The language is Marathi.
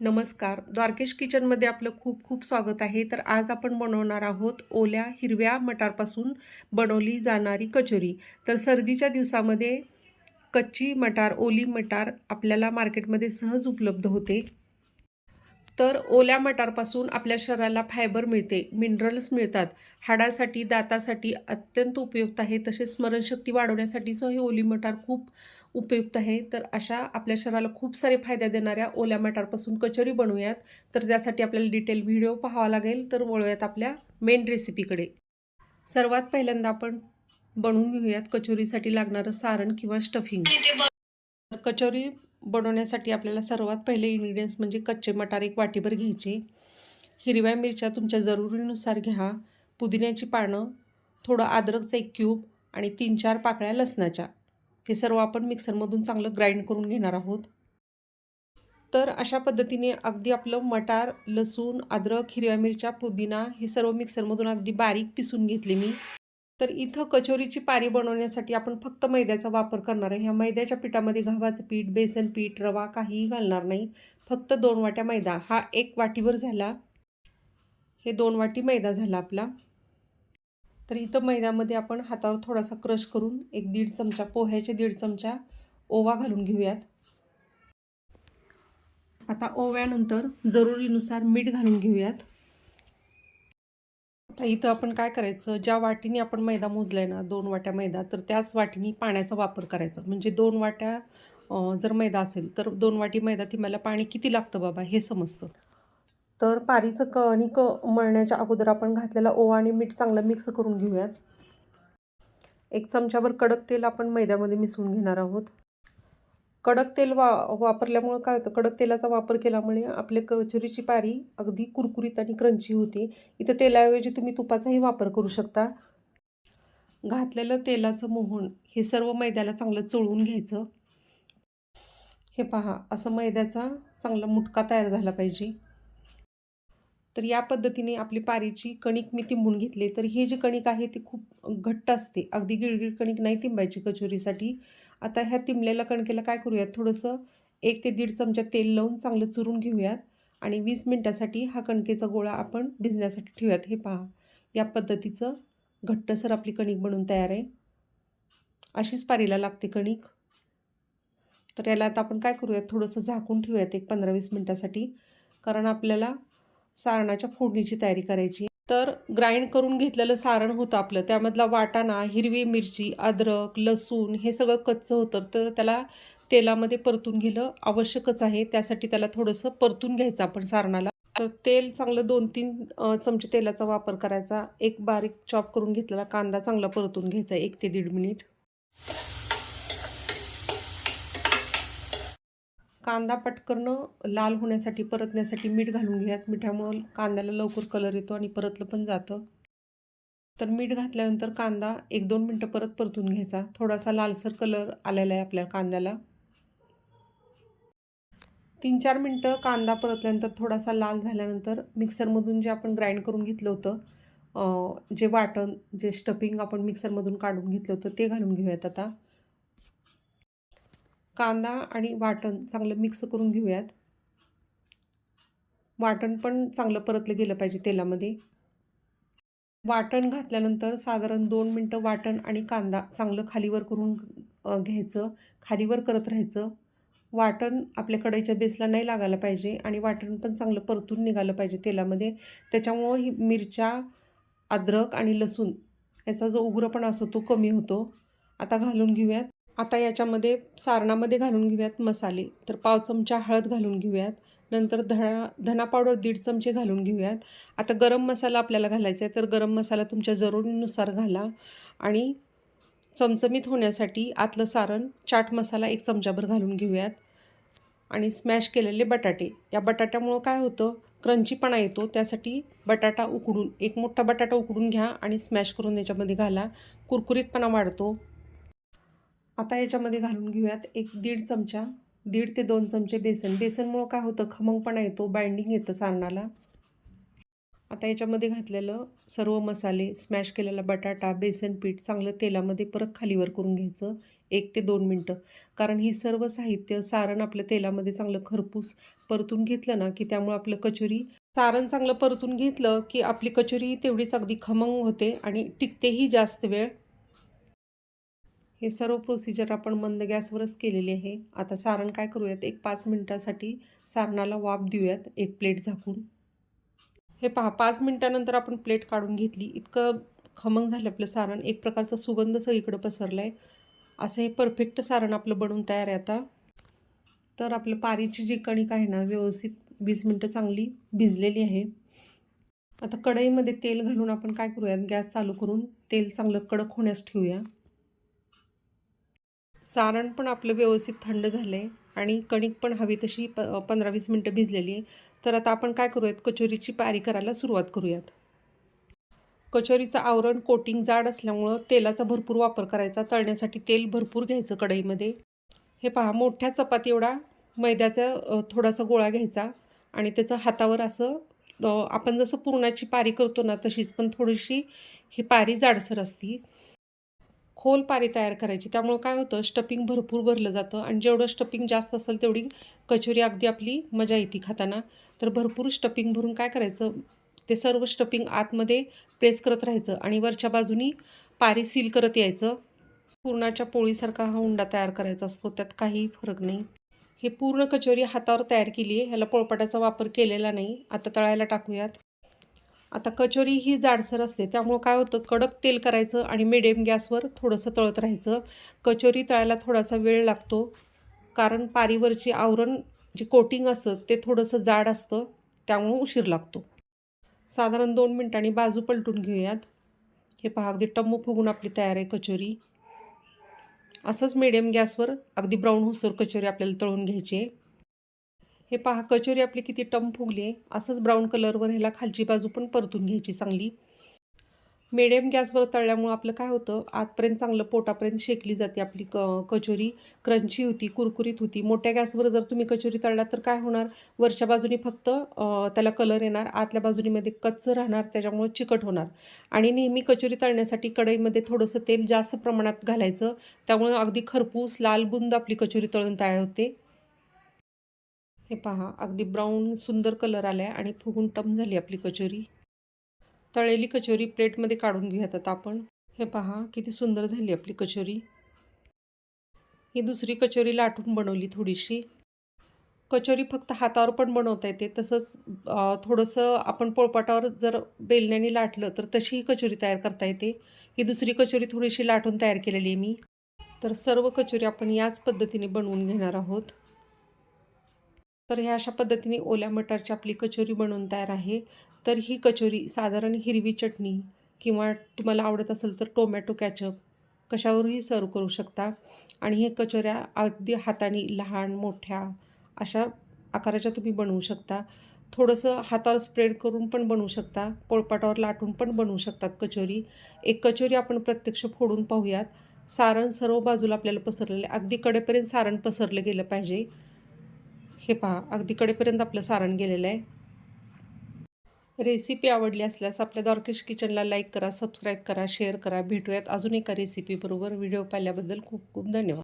नमस्कार. द्वारकेश किचनमध्ये आपलं खूप खूप स्वागत आहे. तर आज आपण बनवणार आहोत ओल्या हिरव्या मटारपासून बनवली जाणारी कचोरी. तर सर्दीच्या दिवसामध्ये कच्ची मटार ओली मटार आपल्याला मार्केटमध्ये सहज उपलब्ध होते. तर ओल्या मटारपासून आपल्या शरीराला फायबर मिळते मिनरल्स मिळतात. हाडासाठी दातासाठी अत्यंत उपयुक्त आहे. तसेच स्मरणशक्ती वाढवण्यासाठीचं हे ओली मटार खूप उपयुक्त आहे. तर अशा आपल्या शरीराला खूप सारे फायदा देणाऱ्या ओल्या मटारपासून कचोरी बनवूयात. तर त्यासाठी आपल्याला डिटेल व्हिडिओ पाहावा लागेल. तर वळूयात आपल्या मेन रेसिपीकडे सर्वात पहिल्यांदा आपण बनवून घेऊयात कचोरीसाठी लागणारं सारण किंवा स्टफिंग तर कचोरी बनवण्यासाठी आपल्याला सर्वात पहिले इन्ग्रेडियंट्स म्हणजे कच्चे मटार एक वाटीभर घ्यायचे. हिरव्या मिरच्या तुमच्या जरुरीनुसार घ्या. पुदिन्याची पानं थोडं अद्रकचं एक क्यूब आणि तीन चार पाकळ्या लसणाच्या. हे सर्व आपण मिक्सरमधून चांगलं ग्राइंड करून घेणार आहोत. तर अशा पद्धतीने अगदी आपलं मटार लसूण अद्रक हिरव्या मिरच्या पुदिना हे सर्व मिक्सरमधून अगदी बारीक पिसून घेतले मी. तर इथं कचोरीची पारी बनवण्यासाठी आपण फक्त मैद्याचा वापर करणार आहे. ह्या मैद्याच्या पिठामध्ये गव्हाचं पीठ बेसन पीठ रवा काहीही घालणार नाही. फक्त दोन वाट्या मैदा. हा एक वाटीवर झाला. हे दोन वाटी मैदा झाला आपला. तर इथं मैद्यामध्ये आपण हातावर थोडासा क्रश करून एक दीड चमचा पोह्याचे दीड चमचा ओवा घालून घेऊयात. आता ओव्यानंतर जरुरीनुसार मीठ घालून घेऊयात. आता इथं आपण काय करायचं? ज्या वाटीने आपण मैदा मोजला आहे ना दोन वाट्या मैदा तर त्याच वाटीने पाण्याचा वापर करायचा. म्हणजे दोन वाट्या जर मैदा असेल तर दोन वाटी मैदा ती मला पाणी किती लागतं बाबा? हे समजतं. तर पारीचं क आणि क मळण्याच्या अगोदर आपण घातलेला ओवा आणि मीठ चांगलं मिक्स करून घेऊयात. एक चमच्याभर कडक तेल आपण मैद्यामध्ये मिसळून घेणार आहोत. कडक तेल वा वापरल्यामुळं काय होतं? कडक तेलाचा वापर केल्यामुळे आपले कचोरीची पारी अगदी कुरकुरीत आणि क्रंची होते. इथं तेलाऐवजी तुम्ही तुपाचाही वापर करू शकता. घातलेलं तेलाचं मोहन हे सर्व मैद्याला चांगलं चोळून घ्यायचं. हे पहा असं मैद्याचा चांगला मुटका तयार झाला पाहिजे. तर या पद्धतीने आपली पारीची कणिक मी तिंबून घेतली. तर हे जे कणिक आहे ते खूप घट्ट असते. अगदी गिळगिळ कणिक नाही तिंबायची कचोरीसाठी. आता ह्या तिमलेल्या कणकेला काय करूयात? थोडंसं एक ते दीड चमचा तेल लावून चांगलं चुरून घेऊयात. आणि वीस मिनटासाठी हा कणकेचा गोळा आपण भिजण्यासाठी ठेवूयात. हे पहा या पद्धतीचं घट्टसर आपली कणिक बनून तयार आहे. अशीच पारीला लागते कणिक. तर याला आता आपण काय करूयात? थोडंसं झाकून ठेवूयात एक पंधरा वीस मिनटासाठी. कारण आपल्याला सारणाच्या फोडणीची तयारी करायची तर ग्राइंड करून घेतलेलं सारण होतं आपलं. त्यामधला वाटाणा हिरवी मिरची अद्रक लसूण हे सगळं कच्चं होतं. तर त्याला तेलामध्ये परतून घेणं आवश्यकच आहे. त्यासाठी त्याला थोडंसं परतून घ्यायचं आपण सारणाला. तर तेल चांगलं दोन तीन चमचे तेलाचा वापर करायचा. एक बारीक चॉप करून घेतलेला कांदा चांगला परतून घ्यायचा एक ते दीड मिनिट. कांदा पटकरणं लाल होण्यासाठी परतण्यासाठी मीठ घालून घ्यात मिठामुळं कांद्याला लवकर कलर येतो आणि परतलं पण जातं. तर मीठ घातल्यानंतर कांदा एक दोन मिनटं परत परतून घ्यायचा. थोडासा लालसर कलर आलेला आहे आपल्या कांद्याला. तीन चार मिनटं कांदा परतल्यानंतर थोडासा लाल झाल्यानंतर मिक्सरमधून जे आपण ग्राइंड करून घेतलं होतं जे वाटण जे स्टफिंग आपण मिक्सरमधून काढून घेतलं होतं ते घालून घेऊयात आता. कांदा आणि वाटण चांगलं मिक्स करून घेऊयात. वाटण पण चांगलं परतलं गेलं पाहिजे तेलामध्ये. वाटण घातल्यानंतर साधारण दोन मिनटं वाटण आणि कांदा चांगलं खालीवर करून घ्यायचं. खालीवर करत राहायचं. वाटण आपल्या कढईच्या बेसला नाही लागायला पाहिजे आणि वाटण पण चांगलं परतून निघालं पाहिजे तेलामध्ये. त्याच्यामुळं ही मिरच्या अद्रक आणि लसूण याचा जो उग्रपणा असतो तो कमी होतो. आता घालून घेऊयात. आता याच्यामध्ये सारणामध्ये घालून घेऊयात मसाले. तर पाव चमचा हळद घालून घेऊयात. नंतर धणा धना पावडर दीड चमचे घालून घेऊयात. आता गरम मसाला आपल्याला घालायचा आहे तर गरम मसाला तुमच्या जरुरीनुसार घाला. आणि चमचमीत होण्यासाठी आतलं सारण चाट मसाला एक चमचाभर घालून घेऊयात. आणि स्मॅश केलेले बटाटे. या बटाट्यामुळं काय होतं? क्रंचीपणा येतो. त्यासाठी बटाटा उकडून एक मोठा बटाटा उकडून घ्या आणि स्मॅश करून याच्यामध्ये घाला. कुरकुरीतपणा वाढतो. आता याच्यामध्ये घालून घेऊयात एक दीड चमचा दीड ते दोन चमचे बेसन. बेसनमुळं काय होतं? खमंगपणा येतो बाइंडिंग येतं सारणाला आता याच्यामध्ये घातलेलं सर्व मसाले स्मॅश केलेला बटाटा बेसन पीठ चांगलं तेलामध्ये परत खालीवर करून घ्यायचं एक ते दोन मिनटं. कारण हे सर्व साहित्य सारण आपलं तेलामध्ये चांगलं खरपूस परतून घेतलं ना की त्यामुळं आपलं कचोरी सारण चांगलं परतून घेतलं की आपली कचोरी तेवढीच अगदी खमंग होते आणि टिकतेही जास्त वेळ हे सर्व प्रोसिजर आपण मंद गॅसवरच केलेली आहे. आता सारण काय करूयात? एक पाच मिनटासाठी सारणाला वाफ देऊयात. एक प्लेट झाकून. हे पहा पाच मिनटानंतर आपण प्लेट काढून घेतली. इतकं खमंग झालं आपलं सारण. एक प्रकारचा सुगंध सगळीकडं पसरला आहे असं हे परफेक्ट सारण आपलं बनवून तयार आहे आता. तर आपलं पारीची जी कणिक आहे ना व्यवस्थित वीस मिनटं चांगली भिजलेली आहे. आता कढईमध्ये तेल घालून आपण काय करूयात? गॅस चालू करून तेल चांगलं कडक होण्यास ठेवूया. सारण पण आपलं व्यवस्थित थंड झालं आहे आणि कणिक पण हवी तशी प पंधरा वीस मिनटं भिजलेली आहे. तर आता आपण काय करूयात? कचोरीची पारी करायला सुरुवात करूयात. कचोरीचं आवरण कोटिंग जाड असल्यामुळं तेलाचा भरपूर वापर करायचा. तळण्यासाठी तेल भरपूर घ्यायचं कढईमध्ये. हे पहा मोठ्या चपाती एवढा मैद्याचा थोडासा गोळा घ्यायचा आणि त्याचं हातावर असं आपण जसं पुरणाची पारी करतो ना तशीच पण थोडीशी ही पारी जाडसर असती. खोल पारी तयार करायची. त्यामुळं काय होतं स्टपिंग भरपूर भरलं जातं आणि जेवढं स्टपिंग जास्त असेल तेवढी कचोरी अगदी आपली मजा येते खाताना. तर भरपूर स्टपिंग भरून काय करायचं ते सर्व स्टपिंग आतमध्ये प्रेस करत राहायचं आणि वरच्या बाजूनी पारी सील करत यायचं. पूर्णाच्या पोळीसारखा हा हुंडा तयार करायचा असतो त्यात काही फरक नाही. हे पूर्ण कचोरी हातावर तयार केली आहे ह्याला पोळपाटाचा वापर केलेला नाही. आता तळायला टाकूयात. आता कचोरी ही जाडसर असते त्यामुळं काय होतं कडक तेल करायचं आणि मिडियम गॅसवर थोडंसं तळत राहायचं. कचोरी तळायला थोडासा वेळ लागतो कारण पारीवरची आवरण जे कोटिंग असतं ते थोडंसं जाड असतं त्यामुळं उशीर लागतो. साधारण दोन मिनटांनी बाजू पलटून घेऊयात. हे पहा अगदी टम्मू फुगून आपली तयार आहे कचोरी. असंच मिडियम गॅसवर अगदी ब्राऊन होसर कचोरी आपल्याला तळून घ्यायची आहे. हे पहा कचोरी आपली किती टम फुगली आहे. असंच ब्राऊन कलरवर ह्याला खालची बाजू पण परतून घ्यायची चांगली. मिडियम गॅसवर तळल्यामुळं आपलं काय होतं आतपर्यंत चांगलं पोटापर्यंत शेकली जाते आपली क कचोरी. क्रंची होती कुरकुरीत होती. मोठ्या गॅसवर जर तुम्ही कचोरी तळला तर काय होणार? वरच्या बाजूने फक्त त्याला कलर येणार. आतल्या बाजूनीमध्ये कच्चं राहणार त्याच्यामुळं चिकट होणार. आणि नेहमी कचोरी तळण्यासाठी कढईमध्ये थोडंसं तेल जास्त प्रमाणात घालायचं. त्यामुळं अगदी खरपूस लाल बुंद आपली कचोरी तळून तयार होते. हे पहा अगदी ब्राऊन सुंदर कलर आला आहे आणि फुगून टम झाली आपली कचोरी. तळेली कचोरी प्लेटमध्ये काढून घेऊयात आता आपण. हे पहा किती सुंदर झाली आपली कचोरी. ही दुसरी कचोरी लाटून बनवली थोडीशी. कचोरी फक्त हातावर पण बनवता येते. तसंच थोडंसं आपण पोळपाटावर जर बेलण्याने लाटलं तर तशीही कचोरी तयार करता येते. ही दुसरी कचोरी थोडीशी लाटून तयार केलेली आहे मी. तर सर्व कचोरी आपण याच पद्धतीने बनवून घेणार आहोत. तर ह्या अशा पद्धतीने ओल्या मटारची आपली कचोरी बनवून तयार आहे. तर ही कचोरी साधारण हिरवी चटणी किंवा तुम्हाला आवडत असेल तर टोमॅटो कॅचअप कशावरही सर्व करू शकता. आणि हे कचोऱ्या अगदी हाताने लहान मोठ्या अशा आकाराच्या तुम्ही बनवू शकता. थोडंसं हातावर स्प्रेड करून पण बनवू शकता. पोळपाटावर लाटून पण बनवू शकतात कचोरी. एक कचोरी आपण प्रत्यक्ष फोडून पाहूयात. सारण सर्व बाजूला आपल्याला पसरलेलं अगदी कडेपर्यंत सारण पसरलं गेलं पाहिजे. हे पहा अगदी कडेपर्यंत आपलं सारण गेलेलं आहे. रेसिपी आवडली असल्यास आपल्या दॉर्केश किचनला लाईक करा सबस्क्राईब करा शेअर करा. भेटूयात अजून एका रेसिपीबरोबर व्हिडिओ पाहिल्याबद्दल खूप खूप धन्यवाद.